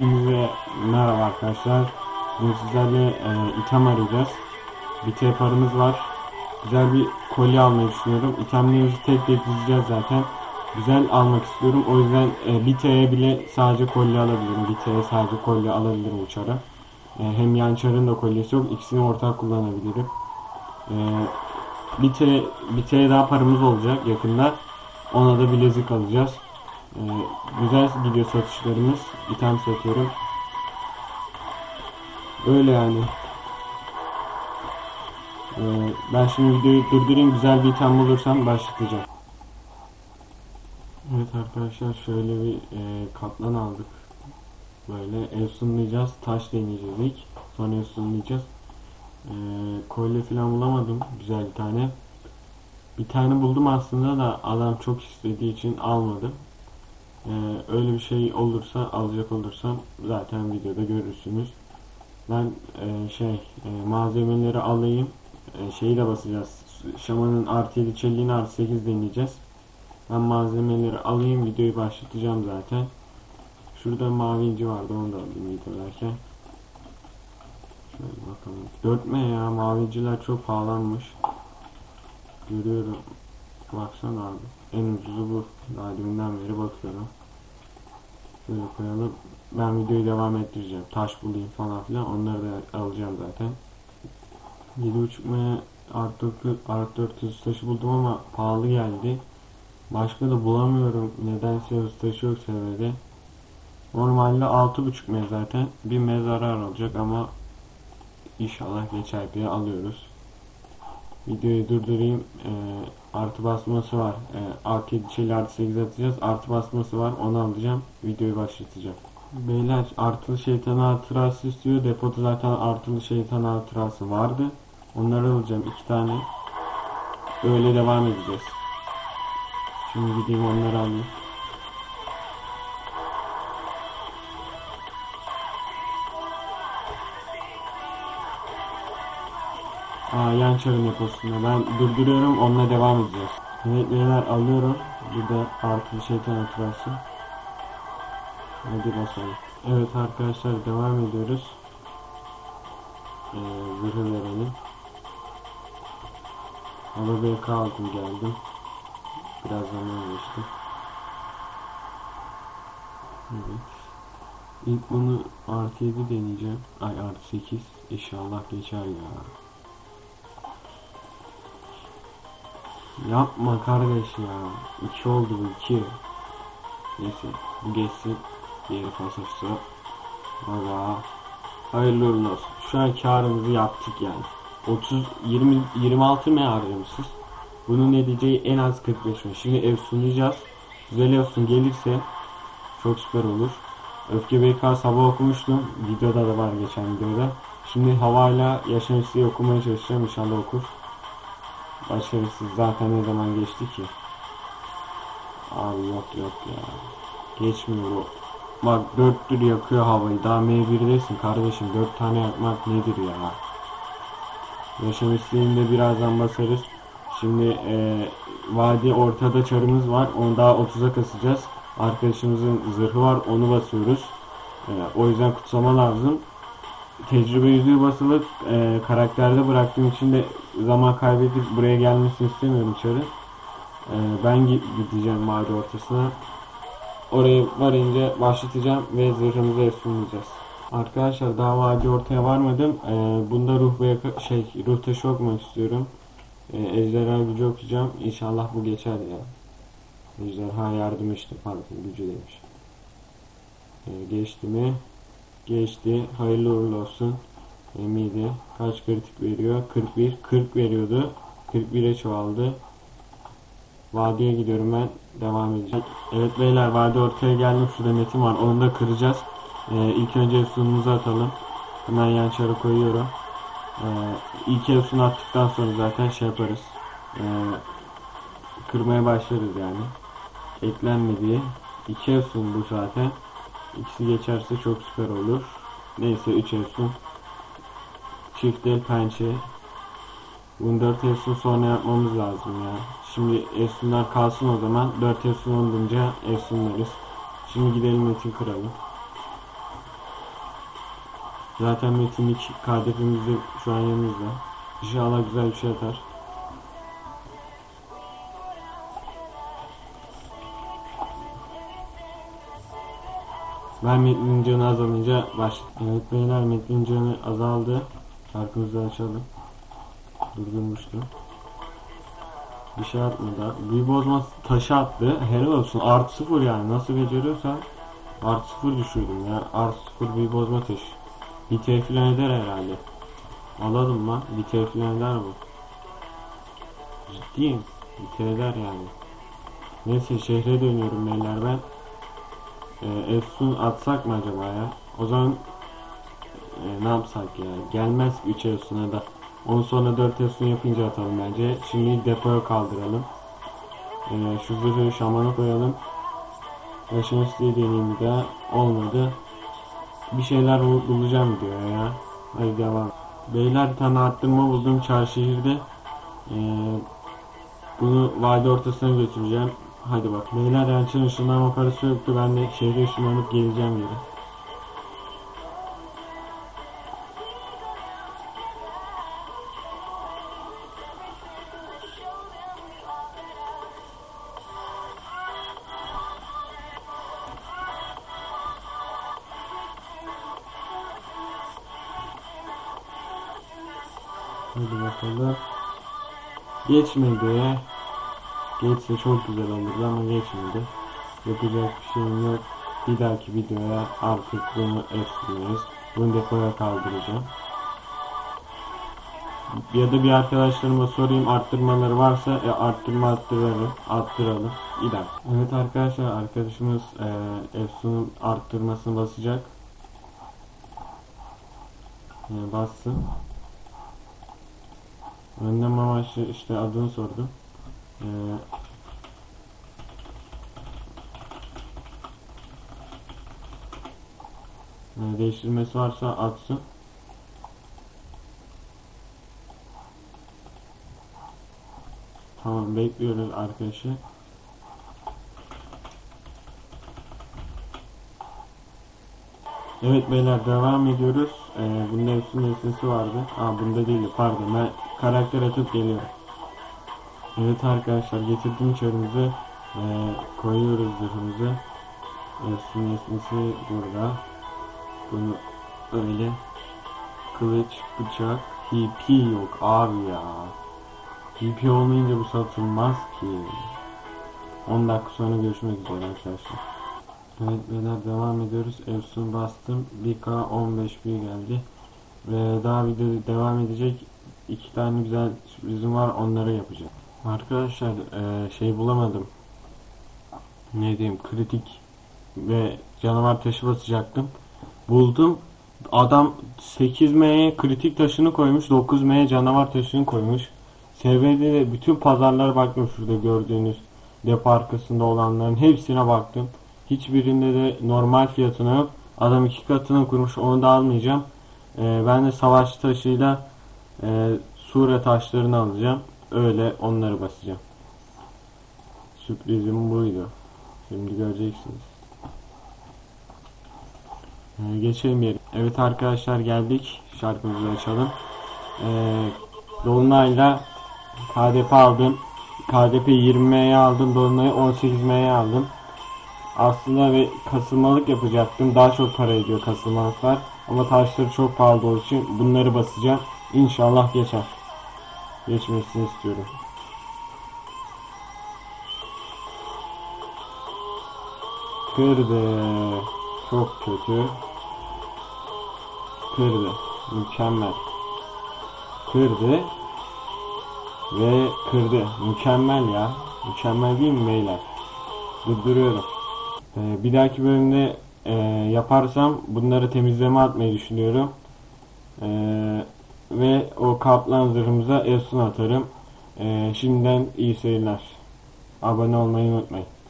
Hepinize merhaba arkadaşlar. Bugün sizlerle e, item arayacağız. Bir T paramız var. Güzel bir kolye almayı düşünüyorum. İtemlerimizi tek tek dizeceğiz zaten. Güzel almak istiyorum. O yüzden e, bir T'ye bile sadece kolye alabilirim. Bir T'ye sadece kolye alabilirim uçara. E, hem yan çarın da kolyesi yok. İkisini ortak kullanabilirim. E, bir T, bir daha paramız olacak yakında. Ona da bilezik alacağız. Ee, güzel gidiyor satışlarımız. İtem satıyorum. Öyle yani. Ee, ben şimdi videoyu durdurayım. Güzel bir item bulursam başlatacağım. Evet arkadaşlar şöyle bir e, katlan aldık. Böyle ev sunlayacağız. Taş deneyeceğiz ilk. Sonra ev sunlayacağız. Ee, kolye falan bulamadım. Güzel bir tane. Bir tane buldum aslında da adam çok istediği için almadım. Ee, öyle bir şey olursa alacak olursam zaten videoda görürsünüz. Ben e, şey e, malzemeleri alayım. E, şeyi de basacağız. Şamanın artı 7 çelliğini artı 8 deneyeceğiz. Ben malzemeleri alayım videoyu başlatacağım zaten. Şurada mavi inci vardı onu da alayım videolarken. Şöyle bakalım. Dörtme ya maviciler çok pahalanmış. Görüyorum. Baksana abi. En ucuzu bu. Daha beri bakıyorum. Şöyle koyalım. Ben videoyu devam ettireceğim. Taş bulayım falan filan. Onları da alacağım zaten. 7.5 m artı 4, artı 400 taşı buldum ama pahalı geldi. Başka da bulamıyorum. Nedense hız taşı yok seviyede. Normalde 6.5 m zaten. Bir m zarar olacak ama inşallah geçer diye alıyoruz. Videoyu durdurayım. Ee, artı basması var. Ee, artı 7 şeyle artı 8 atacağız. Artı basması var. Onu alacağım. Videoyu başlatacağım. Beyler artılı şeytan hatırası istiyor. Depoda zaten artılı şeytan hatırası vardı. Onları alacağım. iki tane. Öyle devam edeceğiz. Şimdi gideyim onları alayım. Aa, yan çarın deposunda. Ben durduruyorum onunla devam edeceğiz. Evet beyler alıyorum. Burada artı şeytan hatırası. Hadi basalım. Evet arkadaşlar devam ediyoruz. Ee, zırhı verelim. Ama BK aldım geldim. Biraz zaman geçti. Evet. İlk bunu artı 7 deneyeceğim. Ay artı 8. İnşallah geçer ya. Yapma kardeş ya. 2 oldu bu 2. Neyse bu geçsin. Diğeri pasajsa. Baba. Hayırlı uğurlu olsun. Şu an karımızı yaptık yani. 30 20 26 mı harcamışız? Bunun ne diyeceği en az 45 mi? Şimdi ev sunacağız. Güzel ev sun gelirse çok süper olur. Öfke BK sabah okumuştum. Videoda da var geçen videoda. Şimdi havayla yaşam okumaya çalışacağım. İnşallah okur. Başarısız zaten ne zaman geçti ki? Abi yok yok ya. Geçmiyor o. Bak 4 tür yakıyor havayı. Daha M1'desin kardeşim. 4 tane yakmak nedir ya? Yaşam isteğinde birazdan basarız. Şimdi e, vadi ortada çarımız var. Onu daha 30'a kasacağız. Arkadaşımızın zırhı var. Onu basıyoruz. E, o yüzden kutsama lazım tecrübe yüzüğü basılı e, karakterde bıraktığım için de zaman kaybedip buraya gelmesini istemiyorum çarı. E, ben gideceğim vadi ortasına. Oraya varınca başlatacağım ve zırhımızı efsunlayacağız. Arkadaşlar daha vadi ortaya varmadım. E, bunda ruh ve şey ruh taşı okumak istiyorum. E, ejderha gücü okuyacağım. İnşallah bu geçer ya. Ejderha yardım işte pardon gücü demiş. E, geçti mi? Geçti. Hayırlı uğurlu olsun. Emiydi. Kaç kritik veriyor? 41. 40 veriyordu. 41'e çoğaldı. Vadiye gidiyorum ben. Devam edeceğim. Evet beyler vadi ortaya geldim. Şurada metin var. Onu da kıracağız. Ee, ilk önce efsunumuzu atalım. Hemen yan çarı koyuyorum. Ee, ilk efsunu attıktan sonra zaten şey yaparız. Ee, kırmaya başlarız yani. Eklenmediği. İki efsun bu zaten. İkisi geçerse çok süper olur. Neyse 3 efsun. Çift el pençe. Bunu 4 efsun sonra yapmamız lazım ya. Şimdi efsunlar kalsın o zaman. 4 efsun olunca efsunlarız. Şimdi gidelim metin kıralım. Zaten Metin 2 KDP'miz de şu an yanımızda. İnşallah güzel bir şey atar. Ben Metin'in canı azalınca baş... Evet Metin'in canı azaldı. Şarkımızı açalım. Durdurmuştum. Bir şey atmadı. Bir bozma taşı attı. Helal olsun. Artı sıfır yani. Nasıl beceriyorsan artı sıfır düşürdüm ya. Artı sıfır bir bozma taşı. Bir tefil eder herhalde. Alalım lan. Bir tefil eder bu. Ciddiyim. Bir eder yani. Neyse şehre dönüyorum beyler ben. Ee, Efsun atsak mı acaba ya? O zaman e, ne yapsak ya? Gelmez 3 Efsun'a da. Onu sonra 4 Efsun yapınca atalım bence. Şimdi depoya kaldıralım. Ee, şu zırhı şamana koyalım. Yaşamış diye deneyim bir daha. Olmadı. Bir şeyler bul- bulacağım diyor ya. Hadi devam. Beyler bir tane arttırma buldum çarşehirde. Ee, bunu vadi ortasına götüreceğim. Hadi bak. Beyler Yalçın ışınlanma parası yoktu. Ben de şehre ışınlanıp geleceğim geri. Hadi bakalım. Geçmedi. Geçse çok güzel olurdu ama geçmedi. Yapacak bir şeyim yok. Bir dahaki videoya artık bunu ekliyoruz. Bunu depoya kaldıracağım. Ya da bir arkadaşlarıma sorayım arttırmaları varsa e, arttırma arttıralım. Arttıralım. Dakika. Evet arkadaşlar arkadaşımız e, Efsun'un arttırmasını basacak. E, bassın. Önlem amaçlı işte adını sordum. Ee, e, değiştirmesi varsa atsın. Tamam bekliyoruz arkadaşı. Evet beyler devam ediyoruz. Ee, bunun nesnesi vardı. Aa bunda değildi pardon ben karakter atıp geliyorum. Evet arkadaşlar getirdim çarımızı ee, koyuyoruz zırhımızı. Hepsinin nesnesi burada. Bunu öyle kılıç, bıçak, PP yok abi ya. PP olmayınca bu satılmaz ki. 10 dakika sonra görüşmek üzere arkadaşlar. Evet beyler devam ediyoruz. Efsun bastım. 1K 15 bir geldi. Ve daha video devam edecek. İki tane güzel sürprizim var. Onları yapacağım. Arkadaşlar eee, şey bulamadım. Ne diyeyim kritik ve canavar taşı basacaktım. Buldum. Adam 8M'ye kritik taşını koymuş. 9M'ye canavar taşını koymuş. SV'de de bütün pazarlara baktım şurada gördüğünüz depo arkasında olanların hepsine baktım. Hiçbirinde de normal fiyatına yok. Adam iki katına kurmuş onu da almayacağım. Ee, ben de savaş taşıyla e, sure taşlarını alacağım. Öyle onları basacağım. Sürprizim buydu. Şimdi göreceksiniz. Ee, geçelim yeri. Evet arkadaşlar geldik. Şarkımızı açalım. Ee, Dolunay'la KDP aldım. KDP 20M'ye aldım. Dolunay'ı 18M'ye aldım. Aslında bir kasılmalık yapacaktım. Daha çok para ediyor kasılmalıklar. Ama taşları çok pahalı olduğu için bunları basacağım. İnşallah geçer. Geçmesini istiyorum. Kırdı. Çok kötü. Kırdı. Mükemmel. Kırdı. Ve kırdı. Mükemmel ya. Mükemmel değil mi beyler? Durduruyorum. Ee, bir dahaki bölümde e, yaparsam bunları temizleme atmayı düşünüyorum. Ee, ve o kaplan zırhımıza Efsun atarım. Ee, şimdiden iyi seyirler. Abone olmayı unutmayın.